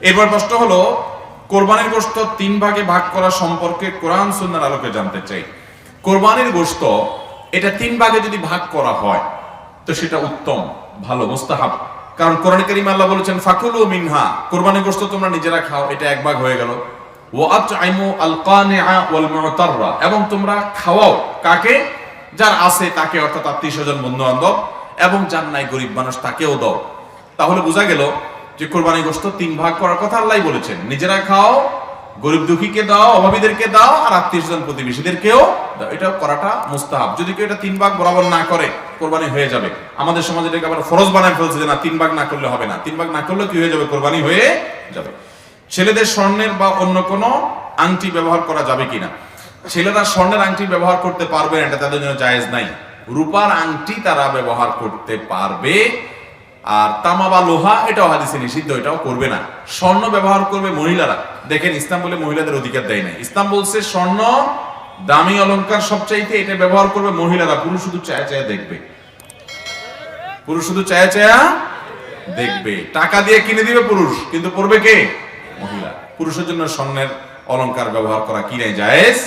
এরপর প্রশ্ন হলো, কোরবানির গোশত তিন ভাগে ভাগ করা সম্পর্কে কোরআন সুন্নার আলোকে জানতে চাই। কোরবানির গোশত, এটা তিন ভাগে যদি ভাগ করা হয়, তো সেটা উত্তম, ভালো, মুস্তাহাব। কারণ কোরআন করিম আল্লাহ বলেছেন, ফাকুলু মিনহা কোরবানির গোস্ত তোমরা নিজেরা খাও, এটা এক ভাগ হয়ে গেল। এবং তোমরা খাওয়াও। কাকে? যার আছে তাকে, অর্থাৎ আত্মীয় স্বজন বন্ধু বান্ধব এবং যার নাই গরিব মানুষ, তাকেও দাও। তাহলে বোঝা গেল যে কোরবানি গোশত তিন ভাগ করার কথা আল্লাহ বলেছেন। নিজেরা খাও, গরিব দুঃখীকে দাও, অভাবীদেরকে দাও, আর আত্মীয় স্বজন প্রতিবেশীদেরকেও দাও। এটা করাটা মুস্তাহাব। যদি কেউ এটা তিন ভাগ বরাবর না করে, কোরবানি হয়ে যাবে। আমাদের সমাজে এটাকে আবার ফরজ বানায় ফেলছে যে না, তিন ভাগ না করলে হবে না। তিন ভাগ না করলে কি হয়ে যাবে? কোরবানি হয়ে যাবে। ছেলেদের স্বর্ণের বা অন্য কোনো আংটি ব্যবহার করা যাবে কিনা? ছেলেরা স্বর্ণের আংটি ব্যবহার করতে পারবে এটা তাদের জন্য জায়েজ নাই। রূপার আংটি তারা ব্যবহার করতে পারবে। আর তামা বা লোহা, এটাও হাদিসে নিষিদ্ধ, এটাও করবে না। স্বর্ণ ব্যবহার করবে মহিলারা। দেখেন, ইসলাম বলে মহিলাদের অধিকার দেয় না ইসলাম বলছে, স্বর্ণ, দামি অলংকার সবচাইতে এটা ব্যবহার করবে মহিলারা। পুরুষ শুধু চায়া চায়া দেখবে। পুরুষ শুধু চায়া চায়া দেখবে। টাকা দিয়ে কিনে দিবে পুরুষ, কিন্তু পড়বে কে? মহিলা। পুরুষের জন্য স্বর্ণের অলংকার ব্যবহার করা কি নাই? জায়েজ?